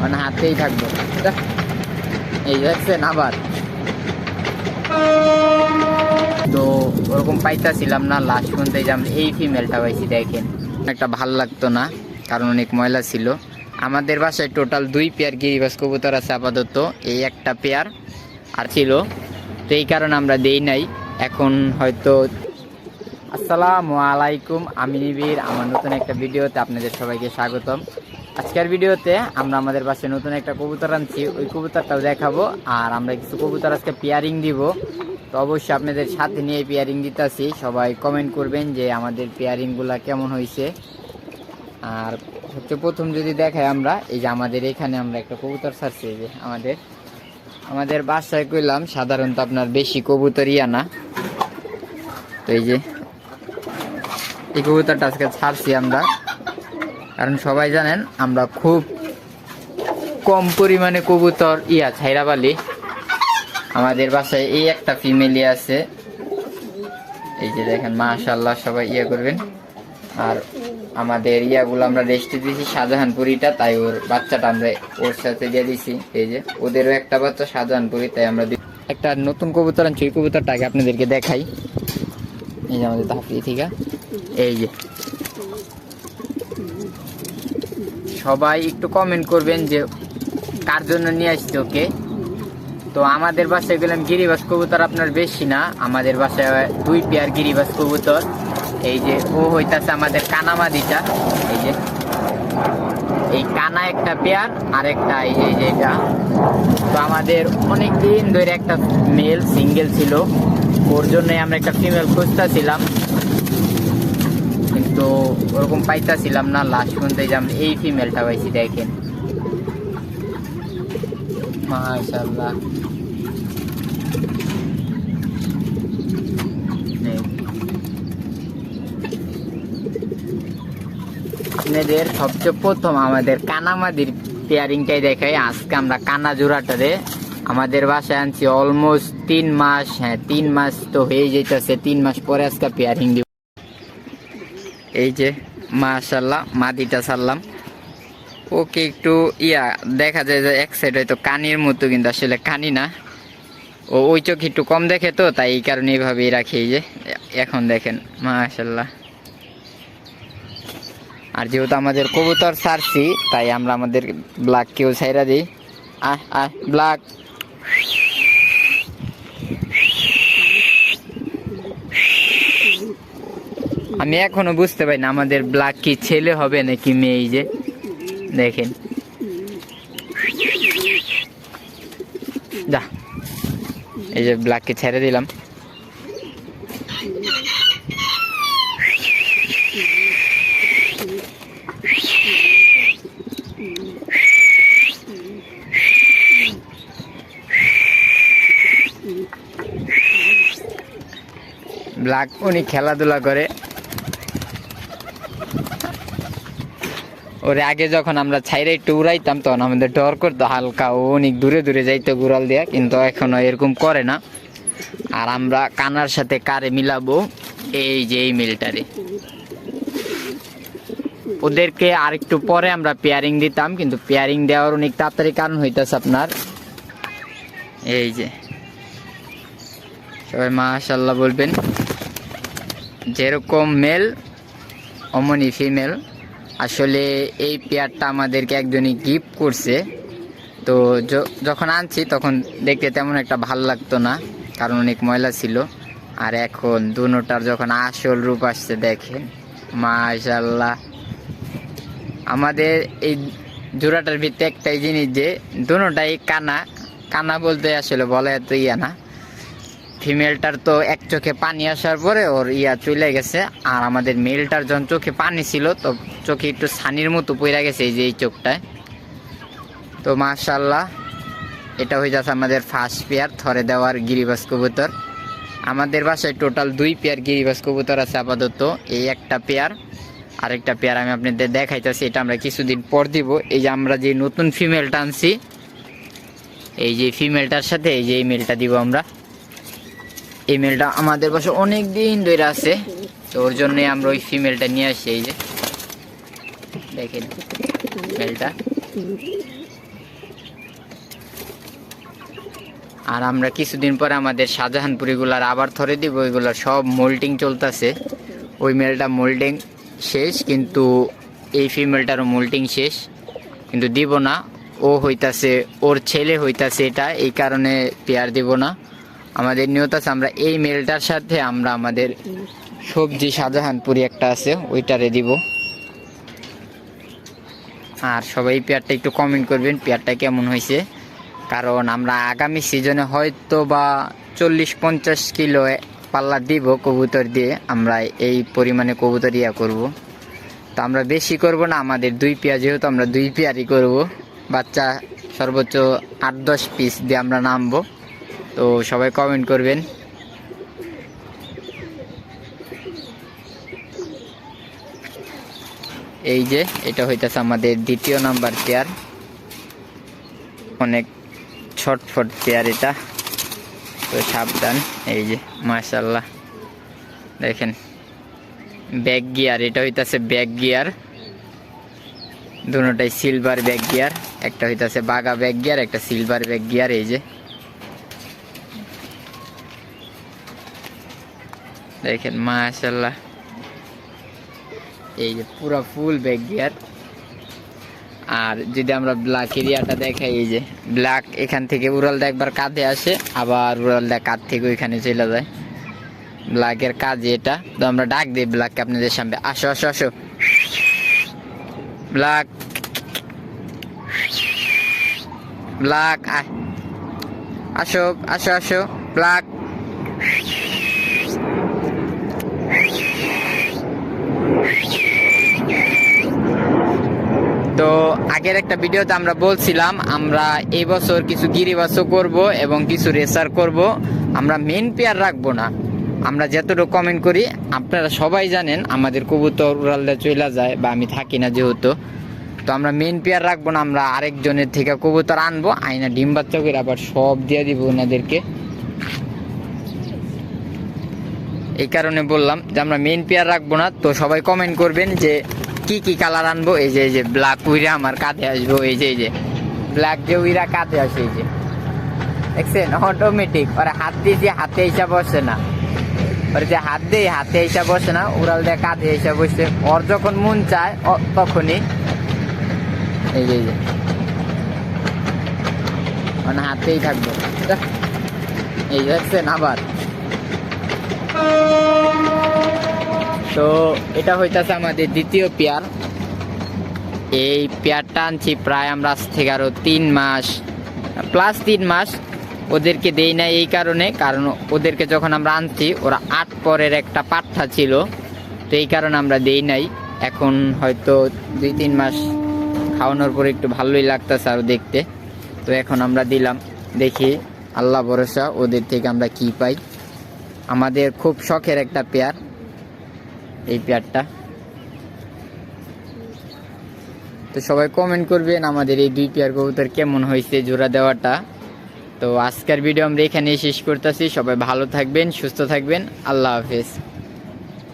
মানে হাতেই থাকব। এই দেখছেন আবার তো ওরকম পাইতাছিলাম না লাস্ট পর্যন্ত এই যে আমরা এই ফিমেলটা পাইছি, দেখেন। একটা ভালো লাগতো না, কারণ অনেক ময়লা ছিল। আমাদের বাসায় টোটাল দুই পেয়ার গিরিবাস কবুতর আছে আপাতত, এই একটা পেয়ার আর ছিল। তো এই কারণে আমরা দেই নাই। এখন হয়তো আসসালামু আলাইকুম, আমি নিবির আমার নতুন একটা ভিডিওতে আপনাদের সবাইকে স্বাগতম। আজকের ভিডিওতে আমরা আমাদের পাশে নতুন একটা কবুতর আনছি। ওই কবুতরটাও দেখাবো আর আমরা কিছু কবুতর আজকে পেয়ারিং দিব। তো অবশ্যই আপনাদের সাথে নিয়ে পেয়ারিং দিতেছি। সবাই কমেন্ট করবেন যে আমাদের পেয়ারিংগুলো কেমন হয়েছে। আর হচ্ছে প্রথম যদি দেখাই আমরা, এই যে আমাদের এখানে আমরা একটা কবুতর ছাড়ছি যে আমাদের। আমাদের বাসায় কইলাম, সাধারণত আপনার বেশি কবুতরই আনা। তো এই যে, এই কবুতরটা আজকে ছাড়ছি আমরা। কারণ সবাই জানেন, আমরা খুব কম পরিমাণে কবুতর, ইয়া, ছাইরাবালি। আমাদের বাসায় এই একটা ফিমেলি আছে। এই যে দেখেন মাশাল্লাহ সবাই ইয়ে করবেন। আর আমাদের ইয়াগুলো আমরা রেস্টে দিয়েছি শাহজাহানপুরিটা, তাই ওর বাচ্চাটা আমরা ওর সাথে দিয়ে দিছি এই যে, ওদেরও একটা বাচ্চা শাহজাহানপুরি, তাই আমরা একটা নতুন কবুতর আনছি, ওই কবুতরটাকে আপনাদেরকে দেখাই। এই যে আমাদের তাহফি ঠিক এই যে সবাই একটু কমেন্ট করবেন যে কার জন্য নিয়ে আসছে ওকে। তো আমাদের বাসায় গেলাম গিরিবাস কবুতর আপনার বেশি না, আমাদের বাসায় দুই পেয়ার গিরিবাস কবুতর। এই যে ও হইতাছে আমাদের কানামাদিটা, এই যে। এই কানা একটা পেয়ার আর একটা এই যে এটা। তো আমাদের অনেক দিন ধরে একটা মেল সিঙ্গেল ছিল। ওর জন্যই আমরা একটা ফিমেল খুঁজতেছিলাম। কিন্তু ওরকম পাইতাছিলাম না লাস্ট পর্যন্ত যে এই ফিমেলটা পাইছি, দেখেন। মাশাল্লাহ আপনাদের সবচেয়ে প্রথম আমাদের কানামাদির পেয়ারিংটাই দেখাই। আজকে আমরা কানা জোড়াটারে আমাদের বাসায় আনছি অলমোস্ট তিন মাস হ্যাঁ তিন মাস তো হয়ে যেতেছে তিন মাস পরে আজকে পেয়ারিং দিব। এই যে মাশাল্লাহ মাদিটা সারলাম ওকে একটু ইয়া, দেখা যায় যে এক সাইড হয়তো কানির মতো কিন্তু আসলে কানি না। ও, ওই চোখ একটু কম দেখে তো, তাই এই কারণে এইভাবেই রাখি এই যে। এখন দেখেন মাশাল্লাহ আর যেহেতু আমাদের কবুতর ছাড়ছি, তাই আমরা আমাদের ব্ল্যাককেও ছাইরা দিই। আহ আহ ব্ল্যাক আমি এখনও বুঝতে পারি না আমাদের ব্ল্যাক কি ছেলে হবে নাকি মেয়ে যে। দেখেন। যা। এই যে ব্ল্যাককে ছেড়ে দিলাম। ব্ল্যাক উনি খেলাধুলা করে। ওরে আগে যখন আমরা ছাইরে একটু উড়াইতাম, তখন আমাদের ডর করতো, হালকা ও অনেক দূরে দূরে যাইতো গুড়াল দিয়া, কিন্তু এখনও এরকম করে না। আর আমরা কানার সাথে কারে মিলাবো, এই যে এই মিলটারে। ওদেরকে আর একটু পরে আমরা পেয়ারিং দিতাম, কিন্তু পেয়ারিং দেওয়ার অনেক তাড়াতাড়ি কারণ হইতেছে আপনার। এই যে। সবাই মাশাল্লাহ বলবেন, যেরকম মেল অমনি ফিমেল আসলে এই পেয়ারটা আমাদেরকে একজনই গিফট করছে। তো যখন আনছি তখন দেখতে তেমন একটা ভালো লাগতো না, কারণ অনেক ময়লা ছিল। আর এখন দুনোটার যখন আসল রূপ আসছে দেখেন মাশাল্লাহ আমাদের এই জোড়াটার ভিতরে একটাই জিনিস যে, দুনোটাই কানা। কানা বলতে আসলে বলা এত ইয়া না। ফিমেলটার তো এক চোখে পানি আসার পরে ওর ইয়া চলে গেছে। আর আমাদের মেলটার যখন চোখে পানি ছিল, তো চোখে একটু ছানির মতো পড়ে গেছে এই যে এই চোখটায়। তো মাশাল্লাহ এটা হয়ে যাচ্ছে আমাদের ফার্স্ট পেয়ার থরে দেওয়ার গিরিবাস কবুতর। আমাদের বাসায় টোটাল দুই পেয়ার গিরিবাস কবুতর আছে আপাতত। এই একটা পেয়ার আরেকটা পেয়ার আমি আপনাদের দেখাইতেছি, এটা আমরা কিছুদিন পর দিব। এই যে আমরা যে নতুন ফিমেলটা আনছি, এই যে ফিমেলটার সাথে এই যে এই মেলটা দিব আমরা। এই মেলটা আমাদের বসে অনেক দিন ধরে আছে, তো ওর জন্যই আমরা ওই ফিমেলটা নিয়ে আসি, এই যে। দেখেন মেলটা আর আমরা কিছুদিন পরে আমাদের শাহজাহানপুর এগুলার আবার থরে দিব ওইগুলার সব মোল্টিং চলতেছে। ওই মেলটা মোল্ডিং শেষ, কিন্তু এই ফিমেলটারও মোল্ডিং শেষ। কিন্তু দিব না, ও হইতাছে, ওর ছেলে হইতাছে এটা, এই কারণে পেয়ার দিব না। আমাদের নিয়ত আছে, আমরা এই মেলটার সাথে আমরা আমাদের সবজি শাহজাহানপুরি একটা আছে, ওইটারে দিব। আর সবাই পেয়ারটা একটু কমেন্ট করবেন, পেয়ারটা কেমন হয়েছে? কারণ আমরা আগামী সিজনে হয়তো বা চল্লিশ পঞ্চাশ কিলো পাল্লা দিব কবুতর দিয়ে, আমরা এই পরিমাণে কবুতর ইয়া করব। তো আমরা বেশি করব না, আমাদের দুই পেয়ার, যেহেতু আমরা দুই পেয়ারই করব, বাচ্চা সর্বোচ্চ আট দশ পিস দিয়ে আমরা নামবো। তো সবাই কমেন্ট করবেন। এই যে, এটা হইতেছে আমাদের দ্বিতীয় নাম্বার চেয়ার অনেক ছটফট চেয়ার এটা। তো সাবধান, এই যে মাশাল্লাহ দেখেন ব্যাক গিয়ার এটা হইতাছে ব্যাক গিয়ার দুটাই সিলভার ব্যাক গিয়ার একটা হইতাছে বাগা ব্যাক গিয়ার একটা সিলভার ব্যাক গিয়ার এই যে। দেখেন মাশাল্লাহ এই যে পুরো ফুল ব্যাক গিয়ার আর যদি আমরা ব্ল্যাক এরিয়াটা দেখাই, এই যে ব্ল্যাক এখান থেকে উড়ালটা একবার কাঁধে আসে, আবার উড়ালটা কাঁধ থেকে ওইখানে চলে যায়। ব্ল্যাকের কাজ এটা। তো আমরা ডাক দিই ব্ল্যাককে আপনাদের সামনে। আসো আসো আসো। ব্ল্যাক ব্ল্যাক আসো আসো আসো। ব্ল্যাক তো আগের একটা ভিডিওতে আমরা বলছিলাম, আমরা এই বছর কিছু গিরিবাসও করব এবং কিছু রেসার করব। আমরা মেন পেয়ার রাখব না। আমরা যতটুকু কমেন্ট করি, আপনারা সবাই জানেন আমাদের কবুতর উড়ালদা চলে যায় বা আমি থাকি না যেহেতু। তো আমরা মেন পেয়ার রাখব না, আমরা আরেকজনের থেকে কবুতর আনব, আইনা ডিম বাচ্চা করে আবার সব দিয়ে দিব ওনাদেরকে। এই কারণে বললাম যে আমরা মেন পেয়ার রাখব না, তো সবাই কমেন্ট করবেন যে কি কি কালার আনব? এই যে এই যে ব্ল্যাক উইরা আমার কাঁধে আসব। এই যে এই যে ব্ল্যাক যে উইরা কাঁধে আসে, এই যে। দেখছেন? অটোমেটিক ওরা হাত দিয়ে যে হাতে হিসাব বসে না। ওর যে হাত দিয়ে হাতে হিসাব বসে না, উড়াল দিয়ে কাঁধে হিসাব বসে। ওর যখন মন চায় তখনই এই যে এই যে। মানে হাতেই থাকব। এই যে, দেখছেন? আবার। তো এটা হইতাছে আমাদের দ্বিতীয় পেয়ার। এই পেয়ারটা আনছি প্রায় আমরা আজ থেকে আরও তিন মাস প্লাস তিন মাস ওদেরকে দেই না এই কারণে, কারণ ওদেরকে যখন আমরা আনছি, ওরা আট পরের একটা পাঠা ছিল, তো এই কারণে আমরা দেই নাই। এখন হয়তো দুই তিন মাস খাওয়ানোর পরে একটু ভালোই লাগতেছে আরও দেখতে। তো এখন আমরা দিলাম, দেখি আল্লাহ ভরসা ওদের থেকে আমরা কি পাই। আমাদের খুব শখের একটা পেয়ার। এই পেয়ারটা। তো সবাই কমেন্ট করবেন আমাদের এই দুই পেয়ার কবুতর কেমন হয়েছে জোড়া দেওয়াটা। তো আজকের ভিডিও আমরা এখানেই শেষ করতেছি। সবাই ভালো থাকবেন, সুস্থ থাকবেন। আল্লাহ হাফেজ।